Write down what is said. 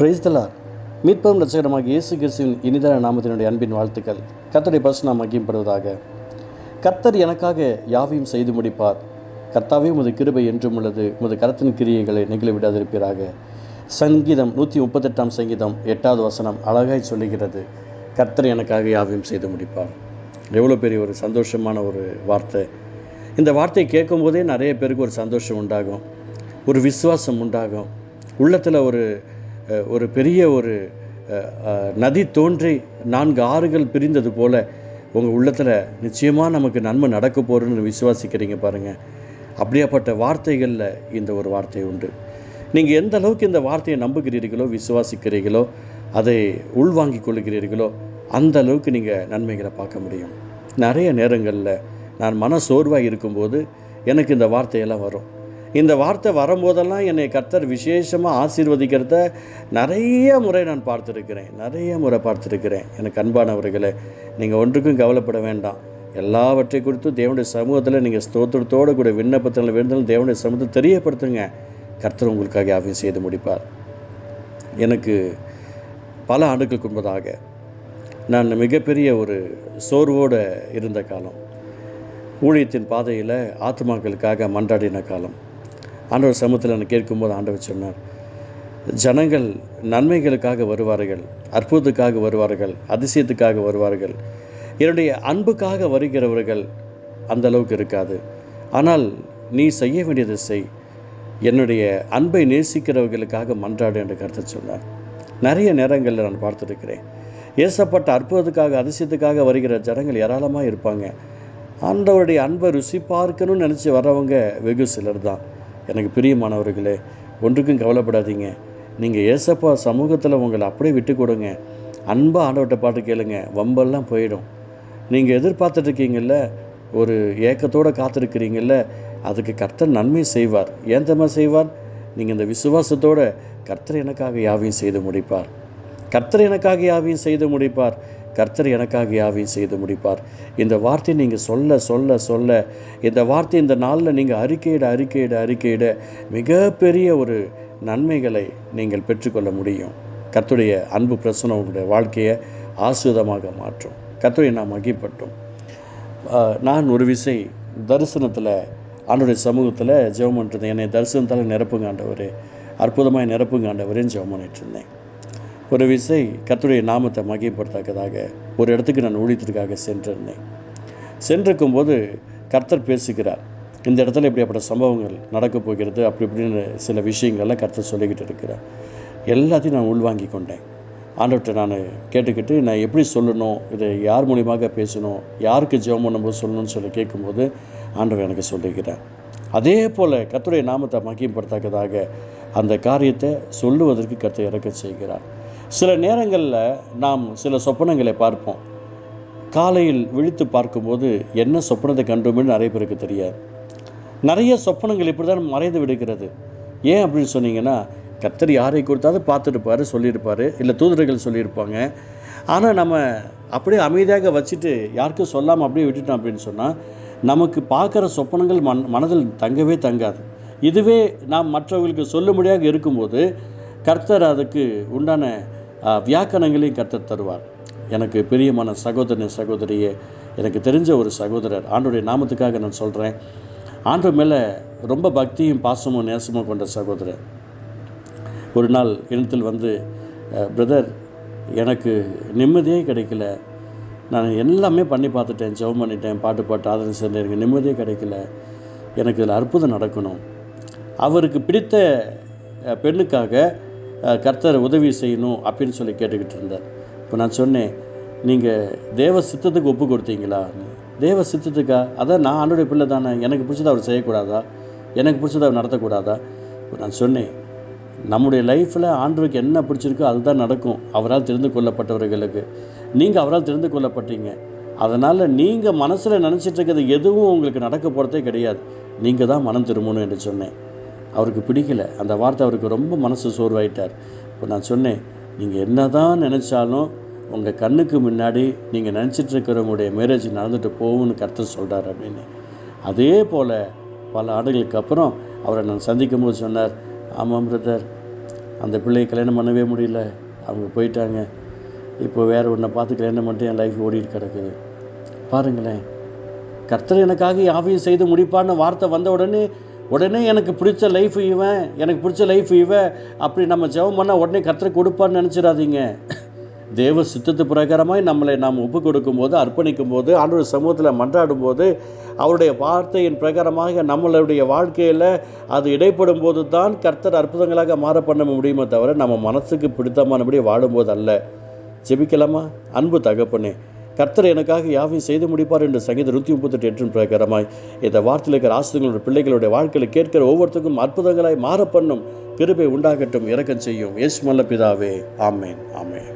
பிரைஸ்தலார் மீட்பரும் ரட்சகரமாக இயேசு கிறிஸ்துவின் இனிதான நாமத்தினுடைய அன்பின் வாழ்த்துக்கள். கத்தருடைய பரிசு நாம் மகிம்படுவதாக கர்த்தர் எனக்காக யாவையும் செய்து முடிப்பார். கர்த்தாவே உமது கிருபை என்றும் உள்ளது. உமது கரத்தின் கிரியைகளை நெகிழ விடாதிருப்பீராக. சங்கீதம் நூற்றி முப்பத்தெட்டாம் சங்கீதம் எட்டாவது வசனம் அழகாய் சொல்லுகிறது. கர்த்தர் எனக்காக யாவையும் செய்து முடிப்பார். எவ்வளோ பெரிய ஒரு சந்தோஷமான ஒரு வார்த்தை. இந்த வார்த்தையை கேட்கும்போதே நிறைய பேருக்கு ஒரு சந்தோஷம் உண்டாகும். ஒரு விசுவாசம் உண்டாகும். உள்ளத்தில் ஒரு ஒரு பெரிய ஒரு நதி தோன்றி நான்கு ஆறுகள் பிரிந்தது போல் உங்கள் உள்ளத்தில் நிச்சயமாக நமக்கு நன்மை நடக்க போகிறோன்னு விசுவாசிக்கிறீங்க பாருங்கள் அப்படியாப்பட்ட வார்த்தைகளில் இந்த ஒரு வார்த்தை உண்டு. நீங்கள் எந்த அளவுக்கு இந்த வார்த்தையை நம்புகிறீர்களோ விசுவாசிக்கிறீர்களோ அதை உள்வாங்கிக் கொள்கிறீர்களோ அந்த அளவுக்கு நீங்கள் நன்மைகளை பார்க்க முடியும். நிறைய நேரங்களில் நான் மன சோர்வாக இருக்கும்போது எனக்கு இந்த வார்த்தையெல்லாம் வரும். இந்த வார்த்தை வரும்போதெல்லாம் என்னை கர்த்தர் விசேஷமாக ஆசீர்வதிக்கிறத நிறைய முறை நான் பார்த்துருக்கிறேன். நிறைய முறை பார்த்துருக்கிறேன். எனக்கு அன்பானவர்களே நீங்கள் ஒன்றுக்கும் கவலைப்பட வேண்டாம். எல்லாவற்றை குறித்தும் தேவனுடைய சமூகத்தில் நீங்கள் ஸ்தோத்திரத்தோடு கூட விண்ணப்பத்தில் விழுந்தாலும் தேவனுடைய சமூகத்தை தெரியப்படுத்துங்க. கர்த்தர் உங்களுக்காக யாவையும் செய்து முடிப்பார். எனக்கு பல ஆண்டுகளுக்கு முன்பதாக நான் மிகப்பெரிய ஒரு சோர்வோடு இருந்த காலம். ஊழியத்தின் பாதையில் ஆத்மாக்களுக்காக மன்றாடின காலம். ஆண்டவர் சமூகத்தில் நான் கேட்கும்போது ஆண்டவர் சொன்னார் ஜனங்கள் நன்மைகளுக்காக வருவார்கள் அற்புதத்துக்காக வருவார்கள் அதிசயத்துக்காக வருவார்கள். என்னுடைய அன்புக்காக வருகிறவர்கள் அந்த அளவுக்கு இருக்காது. ஆனால் நீ செய்ய வேண்டியதை செய். என்னுடைய அன்பை நேசிக்கிறவர்களுக்காக மன்றாடு என்று கருத்து சொன்னார். நிறைய நேரங்களில் நான் பார்த்துருக்கிறேன். ஏசப்பட்ட அற்புதத்துக்காக அதிசயத்துக்காக வருகிற ஜனங்கள் ஏராளமாக இருப்பாங்க. ஆண்டவருடைய அன்பை ருசி பார்க்கணும்னு நினச்சி வர்றவங்க வெகு சிலர் தான். எனக்கு பிரியமானவர்களே ஒன்றுக்கும் கவலைப்படாதீங்க. நீங்கள் ஏசப்பா சமூகத்தில் உங்களை அப்படியே விட்டு கொடுங்க அன்பாக ஆண்டவட்ட பாட்டு கேளுங்க வம்பெல்லாம் போயிடும். நீங்கள் எதிர்பார்த்துட்டு இருக்கீங்கல்ல ஒரு ஏக்கத்தோடு காத்திருக்கிறீங்கல்ல அதுக்கு கர்த்தர் நன்மை செய்வார். ஏன் தம்மா செய்வார்? நீங்கள் இந்த விசுவாசத்தோடு கர்த்தர் எனக்காக யாவையும் செய்து முடிப்பார். கர்த்தர் எனக்காக யாவையும் செய்து முடிப்பார். கர்த்தர் எனக்காக யாவையும் செய்து முடிப்பார். இந்த வார்த்தை நீங்கள் சொல்ல சொல்ல சொல்ல இந்த வார்த்தை இந்த நாளில் நீங்கள் அறிக்கையிட அறிக்கையிட அறிக்கையிட மிகப்பெரிய ஒரு நன்மைகளை நீங்கள் பெற்றுக்கொள்ள முடியும். கர்த்துடைய அன்பு பிரசனம் உங்களுடைய வாழ்க்கையை ஆசுதமாக மாற்றும். கர்த்துடைய நாம் மகிப்பட்டோம். நான் ஒரு விசை தரிசனத்தில் ஆண்டுடைய சமூகத்தில் ஜெபம் பண்ணிட்டு என்னை தரிசனத்தால் நிரப்புங்க ஆண்டவரே. அற்புதமாக நிரப்புங்க ஆண்டவரேன்னு ஜெபம் பண்ணிட்டு இருந்தேன். ஒரு விசை கத்துடைய நாமத்தை மகிப்படுத்தக்கதாக ஒரு இடத்துக்கு நான் ஊழியத்திற்காக சென்றிருந்தேன். சென்றிருக்கும் போது கர்த்தர் பேசுகிறார் இந்த இடத்துல இப்படிப்பட்ட சம்பவங்கள் நடக்கப் போகிறது அப்படி இப்படின்னு சில விஷயங்கள்லாம் கர்த்தர் சொல்லிக்கிட்டு இருக்கிறார். எல்லாத்தையும் நான் உள்வாங்கி கொண்டேன். ஆண்டவர்கிட்ட நான் கேட்டுக்கிட்டு நான் எப்படி சொல்லணும் இதை யார் மூலியமாக பேசணும் யாருக்கு ஜெபம் பண்ணும்போது சொல்லணும்னு சொல்லி கேட்கும்போது ஆண்டவர் எனக்கு சொல்லிக்கிறார் அதே போல் கத்துடைய நாமத்தை மகிம்படுத்தக்கதாக அந்த காரியத்தை சொல்லுவதற்கு கர்த்தர் இறக்க செய்கிறார். சில நேரங்களில் நாம் சில சொப்பனங்களை பார்ப்போம். காலையில் விழித்து பார்க்கும்போது என்ன சொப்பனத்தை கண்டோம்னு நிறைய பேருக்கு தெரியாது. நிறைய சொப்பனங்கள் இப்படி தான் மறைந்து விடுகிறது. ஏன் அப்படின்னு சொன்னீங்கன்னா கர்த்தர் யாரை கொடுத்தாலும் பார்த்துருப்பாரு சொல்லியிருப்பார். இல்லை தூதர்கள் சொல்லியிருப்பாங்க. ஆனால் நம்ம அப்படியே அமைதியாக வச்சுட்டு யாருக்கும் சொல்லாமல் அப்படியே விட்டுட்டோம் அப்படின்னு சொன்னால் நமக்கு பார்க்குற சொப்பனங்கள் மன் மனதில் தங்கவே தங்காது. இதுவே நாம் மற்றவர்களுக்கு சொல்லும்படியாக இருக்கும்போது கர்த்தர் அதுக்கு உண்டான வியாக்கணங்களையும் கற்றுத் தருவார். எனக்கு பிரியமான சகோதரன் சகோதரியே எனக்கு தெரிஞ்ச ஒரு சகோதரர். ஆண்டுடைய நாமத்துக்காக நான் சொல்கிறேன் ஆண்டு மேலே ரொம்ப பக்தியும் பாசமும் நேசமும் கொண்ட சகோதரர். ஒரு நாள் இனத்தில் வந்து பிரதர் எனக்கு நிம்மதியே கிடைக்கல. நான் எல்லாமே பண்ணி பார்த்துட்டேன் ஜெபம் பண்ணிட்டேன் பாட்டு பாட்டு ஆதரவு செஞ்சேன் எனக்கு நிம்மதியே கிடைக்கல. எனக்கு இதில் அற்புதம் நடக்கணும். அவருக்கு பிடித்த பெண்ணுக்காக கர்த்தர் உதவி செய்யணும் அப்படின்னு சொல்லி கேட்டுக்கிட்டு இருந்தார். இப்போ நான் சொன்னேன் நீங்கள் தேவ சித்தத்துக்கு ஒப்பு கொடுத்தீங்களா? தேவ சித்தத்துக்கா? அதான் நான் ஆண்டுடைய பிள்ளை தானே எனக்கு பிடிச்சதை அவர் செய்யக்கூடாதா? எனக்கு பிடிச்சதை அவர் நடத்தக்கூடாதா? இப்போ நான் சொன்னேன் நம்முடைய லைஃப்பில் ஆண்டவருக்கு என்ன பிடிச்சிருக்கோ அதுதான் நடக்கும். அவரால் தெரிந்து கொள்ளப்பட்டவர்களுக்கு. நீங்கள் அவரால் தெரிந்து கொள்ளப்பட்டீங்க. அதனால் நீங்கள் மனசில் நினச்சிட்டு இருக்கிறது எதுவும் உங்களுக்கு நடக்க போகிறதே கிடையாது. நீங்கள் தான் மனம் திரும்பணும் என்று சொன்னேன். அவருக்கு பிடிக்கல. அந்த வார்த்தை அவருக்கு ரொம்ப மனசு சோர்வாயிட்டார். இப்போ நான் சொன்னேன் நீங்கள் என்ன தான் நினச்சாலும் உங்கள் கண்ணுக்கு முன்னாடி நீங்கள் நினச்சிட்டு இருக்கிறவங்களுடைய மேரேஜ் நடந்துட்டு போகும்னு கர்த்தர் சொல்கிறார் அப்படின்னு. அதே போல் பல ஆண்டுகளுக்கு அப்புறம் அவரை நான் சந்திக்கும் போது சொன்னார் ஆமாம் பிரதர் அந்த பிள்ளையை கல்யாணம் பண்ணவே முடியல. அவங்க போயிட்டாங்க. இப்போ வேறு ஒன்றை பார்த்து கல்யாணம் பண்ணிட்டு என் லைஃப் ஓடிட்டு கிடக்குது. பாருங்களேன் கர்த்தர் எனக்காக யாவையும் செய்து முடிப்பான்னு வார்த்தை வந்த உடனே உடனே எனக்கு பிடிச்ச லைஃப் இவன் எனக்கு பிடிச்ச லைஃப் இவன். அப்படி நம்ம ஜெபம் பண்ணால் உடனே கர்த்தர் கொடுப்பான்னு நினச்சிடாதீங்க. தேவ சித்தத்து பிரகாரமாய் நம்மளை நாம் ஒப்பு கொடுக்கும்போது அர்ப்பணிக்கும் போது ஆண்டவர் சமூகத்தில் மன்றாடும் போது அவருடைய வார்த்தையின் பிரகாரமாக நம்மளுடைய வாழ்க்கையில் அது இடைப்படும் போது தான் கர்த்தர் அற்புதங்களாக மாற பண்ண முடியுமே தவிர நம்ம மனசுக்கு பிடித்தமானபடி வாழும்போது அல்ல. ஜெபிக்கலாமா? அன்பு தகப்பனே கர்த்தர் எனக்காக யாவையும் செய்து முடிப்பார் என்று சங்கீத நூற்றி முப்பத்தெட்டு எட்டின் பிரகாரமாய் இந்த வார்த்தையில் இருக்கிற ஆசிரியர்களுடைய பிள்ளைகளுடைய வாழ்க்கையில் கேட்கிற ஒவ்வொருத்தருக்கும் அற்புதங்களாய் மாற பண்ணும் கிருபை உண்டாகட்டும் இறக்கம் செய்யும். இயேசு மல்ல பிதாவே. ஆமேன். ஆமேன்.